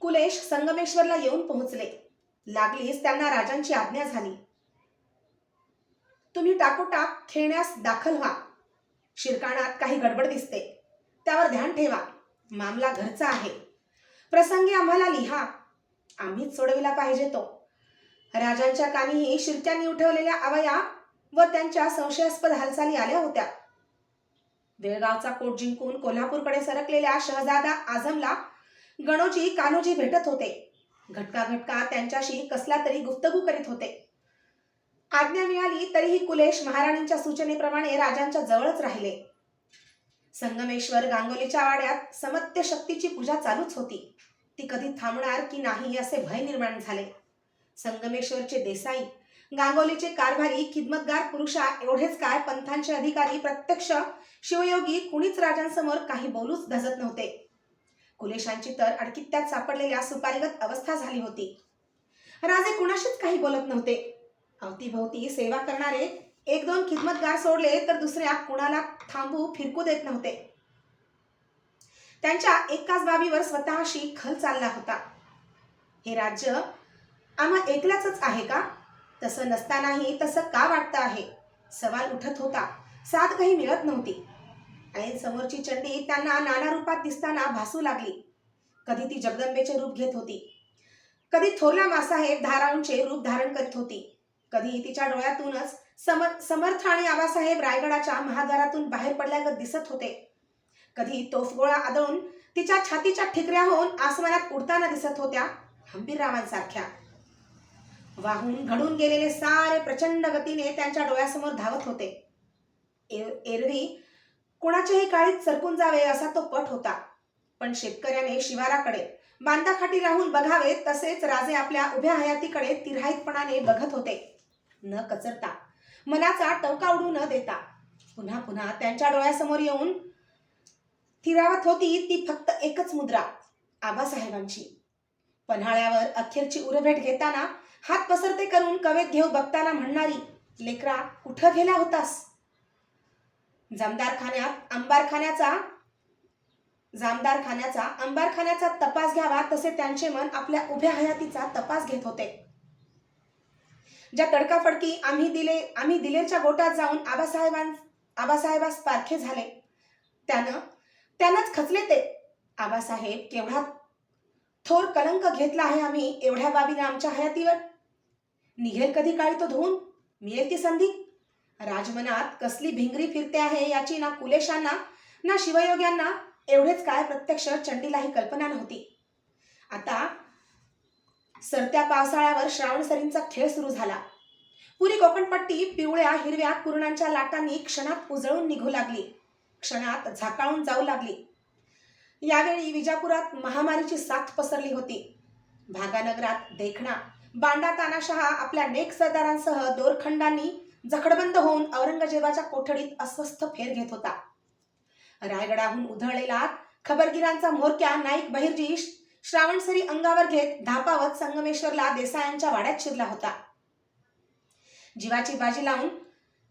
कुलेश संगमेश्वरला येऊन पोहोचले. लागलीच त्यांना राजांची आज्ञा झाली. तुम्ही टाकोटाक खेळण्यास दाखल व्हा. शिरकाणात काही गडबड दिसते. त्यावर ध्यान ठेवा. मामला घरचा आहे. प्रसंगी आम्हाला लिहा. आम्हीच सोडविला पाहिजे तो. राजांच्या कानीही शिरक्यांनी उठवलेल्या आवया व त्यांच्या संशयास्पद हालचाली आल्या होत्या. बेळगावचा कोट जिंकून कोल्हापूरकडे सरकलेल्या शहजादा आझमला गणोजी कान्होजी भेटत होते. घटका घटका त्यांच्याशी कसला तरी गुफ्तगू करीत होते. आज्ञा मिळाली तरीही कुलेश महाराणींच्या सूचनेप्रमाणे राजांच्या जवळच राहिले. संगमेश्वर गांगोलीच्या वाड्यात समत्य शक्तीची पूजा चालूच होती. ती कधी थांबणार की नाही असे भय निर्माण झाले. संगमेश्वरचे देसाई गांगोलीचे कारभारी खिदमतगार पुरुषा एवढेच काय पंथांचे अधिकारी प्रत्यक्ष शिवयोगी कुणीच राजांसमोर काही बोलूच धजत नव्हते. कुलेशांची तर अडकित्यात सापडलेल्या सुपारीगत अवस्था झाली होती. राजे कुणाशीच काही बोलत नव्हते. अवतीभोवती सेवा करणारे एक दोन खिदमतगार सोडले तर दुसऱ्या कुणाला थांबू फिरकू देत नव्हते. त्यांच्या एकाच बाबीवर स्वतःशी खल चालला होता. हे राज्य आम्हा एकल्याच आहे का? तसं नसतानाही तसं का वाटतं आहे? सवाल उठत होता. साथ काही मिळत नव्हती. ऐन समोरची चंडी त्यांना नाना रूपात दिसताना भासू लागली. कधी ती जगदंबेचे रूप घेत होती. कधी थोरल्या मासाहेब धाराऊंचे रूप धारण करीत होती. कधी तिच्या डोळ्यातूनच सम समर्थ आणि आबासाहेब रायगडाच्या महाद्वारातून बाहेर पडल्यागत दिसत होते. कधी तोफगोळा आदळून तिच्या छातीच्या ठिकऱ्या होऊन आसमानात उडताना दिसत होत्या हंबीररावांसारख्या. वाहून घडून गेलेले सारे प्रचंड गतीने त्यांच्या डोळ्यासमोर धावत होते. एर एरवी कोणाच्याही काळीत सरकून जावे असा तो पट होता. पण शेतकऱ्याने शिवाराकडे बांधाखाटी राहून बघावे तसेच राजे आपल्या उभ्या हयातीकडे तिरहाईतपणाने बघत होते. न कचरता मनाचा टवका उडू न देता पुन्हा पुन्हा त्यांच्या डोळ्यासमोर येऊन थिरावत होती ती फक्त एकच मुद्रा आबासाहेबांची. पन्हाळ्यावर अखेरची उरभेट घेताना हात पसरते करून कवेत घेऊ बघताना म्हणणारी लेकरा कुठं गेला होतास? जामदारखान्यात अंबारखान्याचा जामदारखान्याचा अंबारखान्याचा तपास घ्यावा तसे त्यांचे मन आपल्या उभ्या हयातीचा तपास घेत होते. ज्या तडकाफडकी आम्ही दिले आम्ही दिलेच्या गोटात जाऊन आबासाहेबां आबासाहेबास पारखे झाले. त्यानं त्यानंच खचले ते. आबासाहेब केवढा थोर कलंक घेतला आहे आम्ही एवढ्या बाबीने आमच्या हयातीवर. निघेल कधी काळी तो धुवून मिळेल ती संधी? राजमनात कसली भिंगरी फिरते आहे याची ना कुलेशांना ना शिवयोग्यांना एवढेच काय प्रत्यक्ष चंडीलाही कल्पना नव्हती. आता सरत्या पावसाळ्यावर श्रावणसरींचा खेळ सुरू झाला. पुरी कोकणपट्टी पिवळ्या हिरव्या कुरणांच्या लाटांनी क्षणात उजळून निघू लागली. क्षणात झाकाळून जाऊ लागली. यावेळी विजापुरात महामारीची साथ पसरली होती. भागानगरात देखणा बांडा तानाशहा आपल्या नेक सरदारांसह दोरखंडांनी जखडबंद होऊन औरंगजेबाच्या कोठडीत अस्वस्थ फेर घेत होता. रायगडाहून उधळलेला खबरगिरांचा म्होरक्या नाईक बहिर्जी श्रावणसरी अंगावर घेत धापावत संगमेश्वरला देसायांच्या वाड्यात शिरला होता. जीवाची बाजी लावून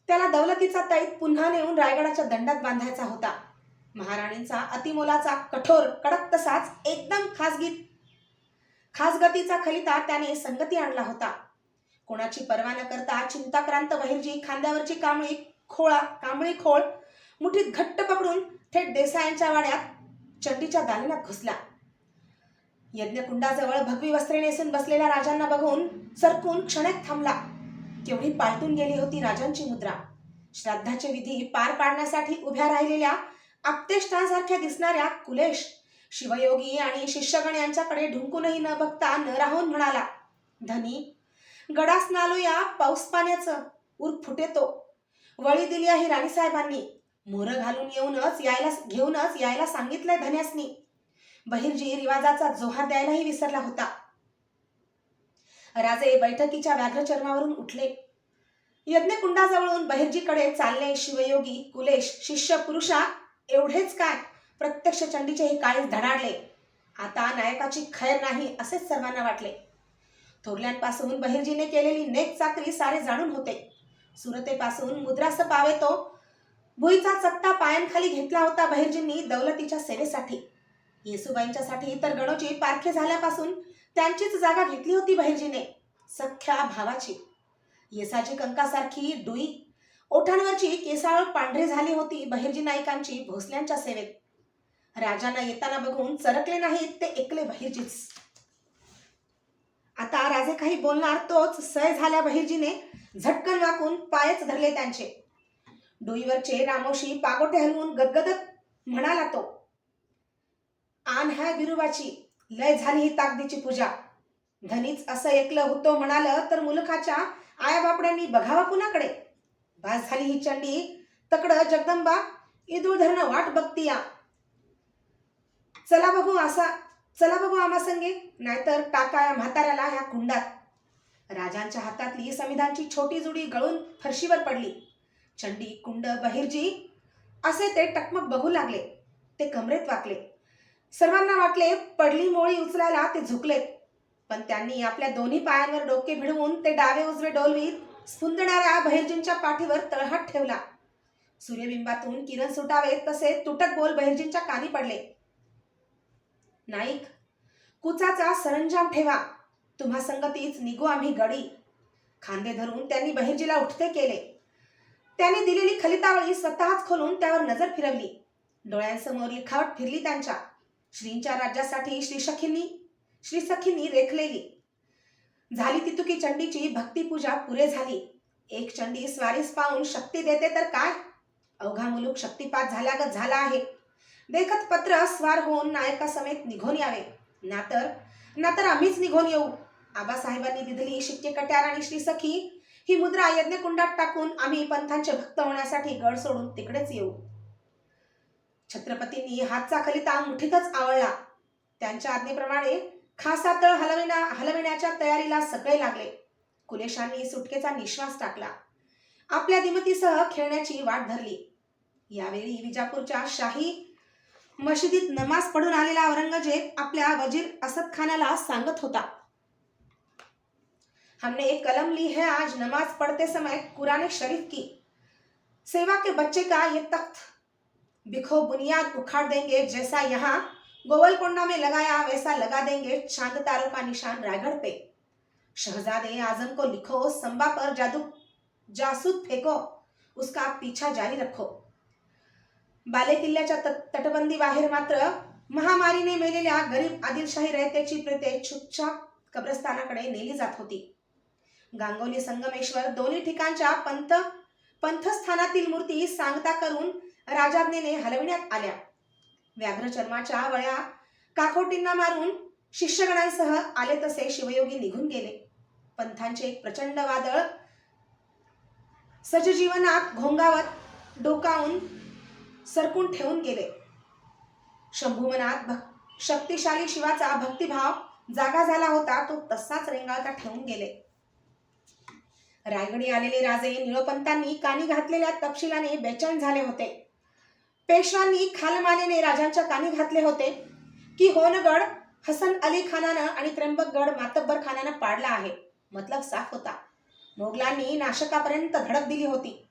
त्याला दौलतीचा तैत पुन्हा नेऊन रायगडाच्या दंडात बांधायचा होता. महाराणींचा अतिमोलाचा कठोर कडक तसाच एकदम खासगी खासगतीचा खलिता त्याने संगती आणला होता. कोणाची पर्वा न करता चिंताक्रांत बहिरजी. खांद्यावरची कांबळी खोळा कांबळी खोळ मुठीत घट्ट पकडून थेट देसायांच्या वाड्यात चंडीच्या दालनात घुसला. यज्ञकुंडाजवळ भगवी वस्त्रे नेसून बसलेल्या राजांना बघून सरकून क्षणेत थांबला. तेवढी पालटून गेली होती राजांची मुद्रा. श्राद्धाचे विधी पार पाडण्यासाठी उभ्या राहिलेल्या आपतेष्टांसारख्या दिसणाऱ्या कुलेश शिवयोगी आणि शिष्यगण यांच्याकडे ढुंकूनही न बघता न राहून म्हणाला धनी गडास नालो या पाऊस पाण्याचं उर फुटेतो. वळी दिली आहे राणीसाहेबांनी. मोर घालून येऊनच यायला घेऊनच यायला सांगितलंय धन्यासनी. बहिर्जी रिवाजाचा जोहार द्यायलाही विसरला होता. राजे बैठकीच्या व्याघ्रचर्मावरून उठले. यज्ञकुंडाजवळून बहिर्जीकडे चालले शिवयोगी कुलेश शिष्य पुरुषा एवढेच काय? प्रत्यक्ष चंडीचेही काळीच धडाडले. आता नायकाची खैर नाही असेच सर्वांना वाटले. थोरल्यांपासून बहिर्जीने केलेली नेक चाकरी सारे जाणून होते. सुरतेपासून मुद्रास पावे तो. भुईचा चत्ता पायांखाली घेतला होता बहिर्जींनी दौलतीच्या सेवेसाठी. येसुबाईंच्यासाठी तर गणोजी पारखे झाल्यापासून त्यांचीच जागा घेतली होती बहिर्जीने. सख्या भावाची. येसाची कंकासारखी डुई. ओठांवरची केसाळ पांढरी झाली होती बहिर्जी नाईकांची भोसल्यांच्या सेवेत. राजांना येताना बघून चरकले नाहीत ते एकले बहिर्जीच. आता राजे काही बोलणार तोच सय झाल्या बहिर्जीने झटकन वाकून पायच धरले त्यांचे. डोईवरचे रामोशी पागोटे हलवून गदगदत म्हणाला तो आन ह्या बिरुबाची लय झाली ही ताकदीची पूजा. धनीच असं ऐकलं होतं म्हणालं तर मुलखाच्या आयाबापड्यांनी बघावा कुणाकडे? बास झाली ही चंडी तकडं जगदंबा इदूळ धरणं वाट बघतीया. चला बघू असा चला बघू आम्हा संगे. नाहीतर टाका या म्हाताऱ्याला ह्या कुंडात. राजांच्या हातातली संविधानची छोटी जुडी गळून फरशीवर पडली. चंडी कुंड बहिर्जी असे ते टकमक बघू लागले. ते कमरेत वाकले. सर्वांना वाटले पडली मोळी उचलायला ते झुकले पण त्यांनी आपल्या दोन्ही पायांवर डोके भिडवून ते डावे उजवे डोलवीत स्फुंदणाऱ्या बहिर्जींच्या पाठीवर तळहात ठेवला. सूर्यबिंबातून किरण सुटावे तसे तुटक बोल बहिर्जींच्या कानी पडले. नाईक कुचाचा सरंजाम ठेवा. तुम्हा संगतीच निघू आम्ही गडी. खांदे धरून त्यांनी बहिर्जीला उठते केले. त्याने दिलेली खलितावळी स्वतःच खोलून त्यावर नजर फिरवली. डोळ्यांसमोर लिखावट फिरली त्यांच्या. श्रींच्या राज्यासाठी श्रीसखींनी श्रीसखींनी रेखलेली. झाली तितुकी चंडीची भक्तिपूजा पुरे झाली. एक चंडी स्वारीस पाहून शक्ती देते तर काय? अवघा मुलूक शक्तिपात झाल्यागत झाला आहे. देखत पत्र स्वार होऊन नायका समेत निघून यावे. नातर नातर आम्हीच निघून येऊ. आबासाहेबांनी दिलेली शिक्के कट्यार आणि श्री सखी. ही मुद्रा यज्ञकुंडात टाकून आम्ही पंथांचे भक्त होण्यासाठी गड सोडून तिकडेच येऊ. छत्रपतींनी हातचा खलिता मुठीतच आवळला. त्यांच्या आज्ञेप्रमाणे खासा तळ हलविना हलविण्याच्या तयारीला सगळे लागले. कुलेशांनी सुटकेचा निश्वास टाकला. आपल्या दिमतीसह खेळण्याची वाट धरली. यावेळी विजापूरच्या शाही मशिदीत नमाज़ पढून आलेला औरंगज़ेब आपल्या वज़ीर असद खानाला सांगत होता. हमने एक कलम ली है, आज नमाज़ पढ़ते समय कुरान शरीफ की. सेवा के बच्चे का ये तख्त बिखो बुनियाद उखाड़ देंगे, जैसा यहाँ गोवलकोंडा में लगाया, वैसा लगा देंगे चाँद तारों का निशान रायगढ़ पे. शहजादे आज़म को लिखो, संबा पर जादू, जासूद फेको, उसका पीछा जारी रखो. बालेकिल्ल्याच्या तट- तटबंदी बाहेर मात्र महामारीने मेलेल्या गरीब आदिलशाही रयत्याची प्रेते छुपछाप कब्रस्तानाकडे नेली जात होती. गांगोली संगमेश्वर दोन्ही ठिकाणच्या पंथ पंथस्थानातील मूर्ती सांगता करून राजाज्ञेने हलविण्यात आल्या. व्याघ्रचर्माच्या वळ्या काकोटींना मारून शिष्यगणांसह आले तसे शिवयोगी निघून गेले. पंथांचे एक प्रचंड वादळ सजजीवनात घोंगावत डोकावून सरकून ठेवून गेले. शंभूमनात भक् शक्तिशाली शिवाचा भक्तिभाव जागा झाला होता तो तसाच रेंगाळता ठेवून गेले. रायगडी आलेले राजे निळोपंतांनी कानी घातलेल्या तपशिलाने बेचैन झाले होते. पेशवांनी खालमानेने राजांच्या कानी घातले होते. की होनगड हसन अली खानानं आणि त्र्यंबकगड मातब्बर खानानं पाडला आहे. मतलब साफ होता. मोगलांनी नाशकापर्यंत धडक दिली होती.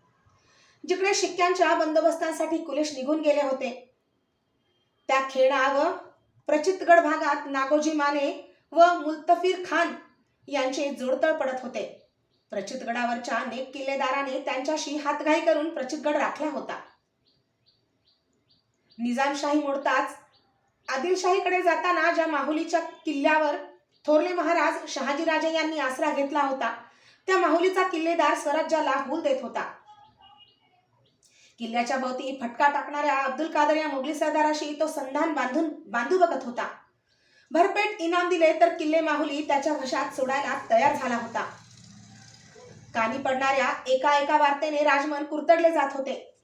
जिकडे शिक्क्यांच्या बंदोबस्तांसाठी कुलेश निघून गेले होते. त्या खेडा व प्रचितगड भागात नागोजी माने व मुल्तफीर खान यांचे जोडतळ पडत होते. प्रचितगडावरच्या अनेक किल्लेदाराने त्यांच्याशी हातघाई करून प्रचितगड राखला होता. निजामशाही मोडताच आदिलशाहीकडे जाताना ज्या माहुलीच्या किल्ल्यावर थोरले महाराज शहाजीराजे यांनी आसरा घेतला होता त्या माहुलीचा किल्लेदार स्वराज्याला हूल देत होता. किल्ल्याच्या भोवती फटका टाकणाऱ्या अब्दुल कादर या मोगली सरदाराशी तो संधान बांधून बांधू बघत होता. भरपेट इनाम दिले तर किल्ले माहुली त्याच्या वशात सोडायला तयार झाला होता. कानी पडणाऱ्या एका एका वार्तेने राजमन कुरतडले जात होते.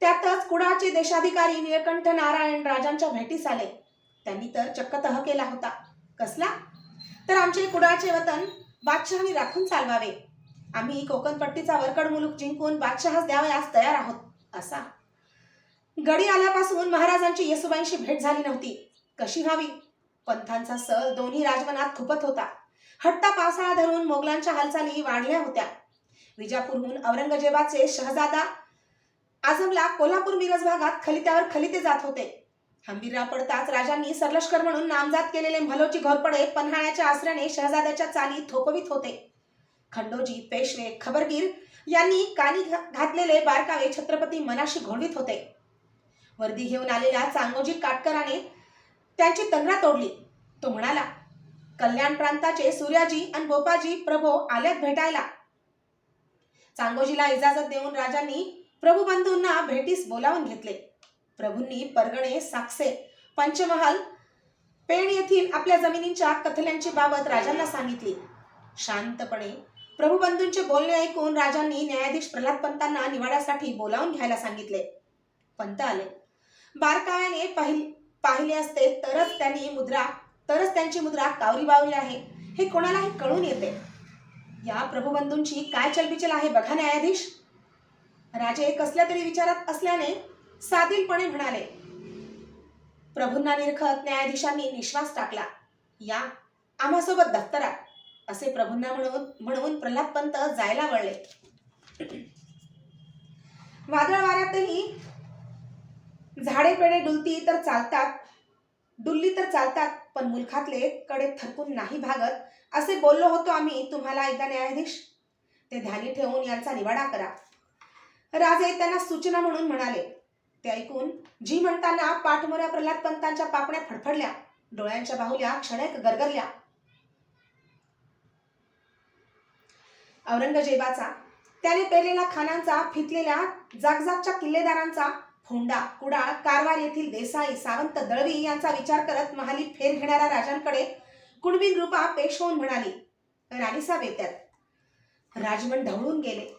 त्यातच कुडाचे देशाधिकारी निळकंठ नारायण राजांच्या भेटीस आले. त्यांनी तर चक्क तह केला होता. कसला? तर आमचे कुडाचे वतन बादशहानी राखून चालवावे. आम्ही कोकणपट्टीचा वरकड मुलूक जिंकून बादशहास द्यावयास तयार आहोत. असा. गडी आल्यापासून महाराजांची येसुबाईंशी भेट झाली नव्हती. कशी व्हावी? पंथांचा सल दोन्ही राजवनात खुपत होता. हट्टा पावसाळा धरून मोगलांच्या हालचाली वाढल्या होत्या. विजापूरहून औरंगजेबाचे शहजादा आझमला कोल्हापूर मिरज भागात खलित्यावर खलिते जात होते. हंबीरराव पडताच राजांनी सरलष्कर म्हणून नामजात केलेले म्हलोची घोरपडे पन्हाळ्याच्या आसऱ्याने शहजाद्याच्या चाली थोपवित होते. खंडोजी पेशवे खबरगीर यांनी कानी घा- घातलेले बारकावे छत्रपती मनाशी घोळवीत होते. वर्दी घेऊन आलेल्या चांगोजी काटकराने त्यांची तंगडा तोडली. तो म्हणाला कल्याण प्रांताचे सूर्याजी आणि गोपाजी प्रभो आल्यात भेटायला. चांगोजीला इजाजत देऊन राजांनी प्रभुबंधूंना भेटीस बोलावून घेतले. प्रभूंनी परगणे साक्से पंचमहाल पेण येथील आपल्या जमिनींच्या कथल्यांची बाबत राजांना सांगितली. शांतपणे प्रभुबंधूंचे बोलणे ऐकून राजांनी न्यायाधीश प्रल्हाद पंतांना निवाड्यासाठी बोलावून घ्यायला सांगितले. पंत आले. बारकाव्याने पाहिल पाहिले असते तरच त्यांनी मुद्रा तरच त्यांची मुद्रा कावरी बावली आहे. हे कोणालाही कळून येते. या प्रभुबंधूंची काय चलबिचल आहे बघा न्यायाधीश. राजे कसल्या तरी विचारात असल्याने साधीलपणे म्हणाले प्रभूंना निरखत न्यायाधीशांनी निश्वास टाकला. या आम्हासोबत दफ्तरात असे प्रभूंना म्हणून म्हणून प्रल्हाद पंत जायला वळले. वादळ वाऱ्यातही झाडे पेडे डुलती तर चालतात डुलली तर चालतात पण मुलखातले कडे थरकून नाही भागत असे बोललो होतो आम्ही तुम्हाला एकदा न्यायाधीश. ते ध्यानी ठेवून यांचा निवाडा करा. राजे त्यांना सूचना म्हणून म्हणाले. ते ऐकून जी म्हणताना पाठमोऱ्या प्रल्हाद पंतांच्या पापण्या फडफडल्या डोळ्यांच्या बाहुल्या क्षणेक गरगरल्या. औरंगजेबाचा. त्याने पेरलेला खानांचा फितलेल्या जागजागच्या किल्लेदारांचा फोंडा कुडाळ कारवार येथील देसाई सावंत दळवी यांचा विचार करत महाली फेर घेणाऱ्या राजांकडे कुणबीन रूपा पेश होऊन म्हणाली राणीसा बेत्यात राजमन ढवळून गेले.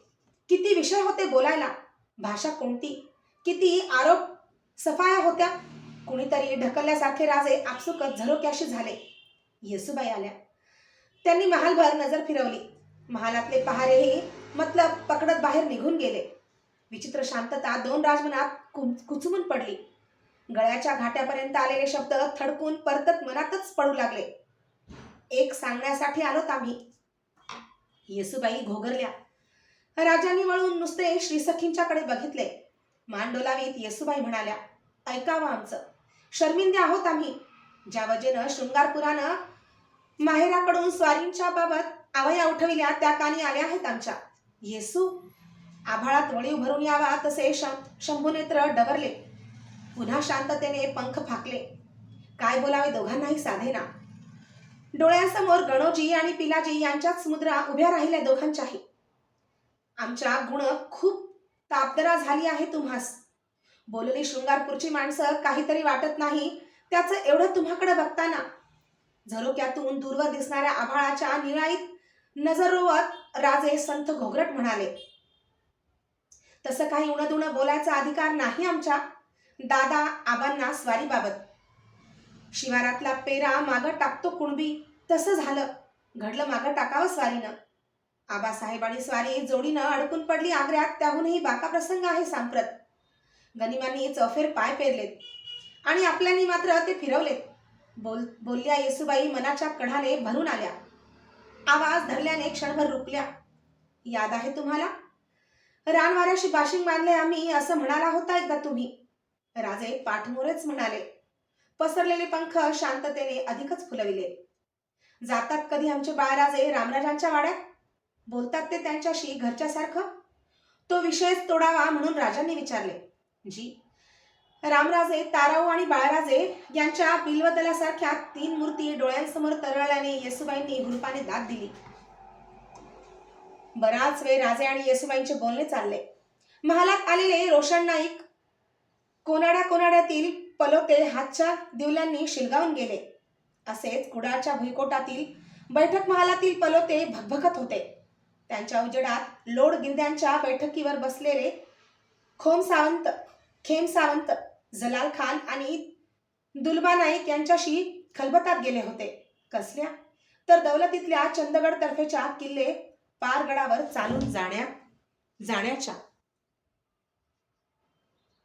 किती विषय होते बोलायला. भाषा कोणती? किती आरोप सफाया होत्या. कुणीतरी ढकलल्यासारखे राजे आपसुकच झरोक्याशी झाले. येसुबाई आल्या. त्यांनी महालभर नजर फिरवली. महालातले पहारेही मतलब पकडत बाहेर निघून गेले. विचित्र शांतता दोन राजमनात कुम- कुचमून पडली. गळ्याच्या घाट्यापर्यंत आलेले शब्द थडकून परतत मनातच पडू लागले. एक सांगण्यासाठी आलोत आम्ही. येसुबाई घोगरल्या. राजांनी वळून नुसते श्रीसखींच्याकडे बघितले. मान डोलावीत येसुबाई म्हणाल्या ऐकावं आमचं. शर्मिंदे आहोत आम्ही. ज्या वजेनं शृंगारपुरानं माहेराकडून स्वारींच्या बाबत आवया उठविल्या त्या कानी आल्या आहेत आमच्या. येसू आभाळात वळीव भरून यावा तसे शं शंभुनेत्र डवरले पुन्हा शांततेने पंख फाकले. काय बोलावे दोघांनाही साधेना. डोळ्यांसमोर गणोजी आणि पिलाजी यांच्याच मुद्रा उभ्या राहिल्या दोघांच्याही. आमच्या गुण खूप तापदरा झाली आहे तुम्हास. बोलली शृंगारपूरची माणसं काहीतरी वाटत नाही त्याचं एवढं तुम्हाकडे बघताना. झरोक्यातून दूरवर दिसणाऱ्या आभाळाच्या निळाईत नजर रोवत राजे संत घोगरट म्हणाले तसं काही उणंदुणं बोलायचा अधिकार नाही आमच्या दादा आबांना स्वारीबाबत. शिवारातला पेरा मागं टाकतो कुणबी. तसं झालं. घडलं मागं टाकावं स्वारीनं. आबासाहेब आणि स्वारी जोडीनं अडकून पडली आग्र्यात. त्याहूनही बाका प्रसंग आहे सांप्रत. गनिमांनी चौफेर पाय पेरलेत. आणि आपल्यानी मात्र ते फिरवलेत. बोल बोलल्या येसुबाई मनाच्या कढाने भरून आल्या. आवाज धरल्याने क्षणभर रुकल्या याद आहे तुम्हाला? रानवाऱ्याशी बाशिंग बांधले आम्ही असं म्हणाला होता एकदा तुम्ही. राजे पाठमोरेच म्हणाले. पसरलेले पंख शांततेने अधिकच फुलविले. जातात कधी आमचे बाळराजे रामराजांच्या वाड्यात? बोलतात ते त्यांच्याशी घरच्यासारखं? तो विषयच तोडावा म्हणून राजांनी विचारले. जी रामराजे ताराऊ आणि बाळराजे यांच्या बिल्वदलासारख्या तीन मूर्ती डोळ्यांसमोर तरळल्याने येसुबाईंनी ग्रुपाने दाद दिली. बराच वेळ राजे आणि येसुबाईंचे बोलणे चालले. महालात आलेले रोशन नाईक कोनाड्या कोनाड्यातील पलोते हातच्या दिवल्यांनी शिलगावून गेले. असेच कुडाळच्या भुईकोटातील बैठक महालातील पलोते भगभगत होते. त्यांच्या उजेडात लोड गिरद्यांच्या बैठकीवर बसलेले खोम सावंत खेम सावंत जलाल खान आणि दुलबा नाईक यांच्याशी खलबतात गेले होते. कसल्या? तर दौलतीतल्या चंदगड तर्फेच्या किल्ले पारगडावर चालून जाण्या जाण्याच्या.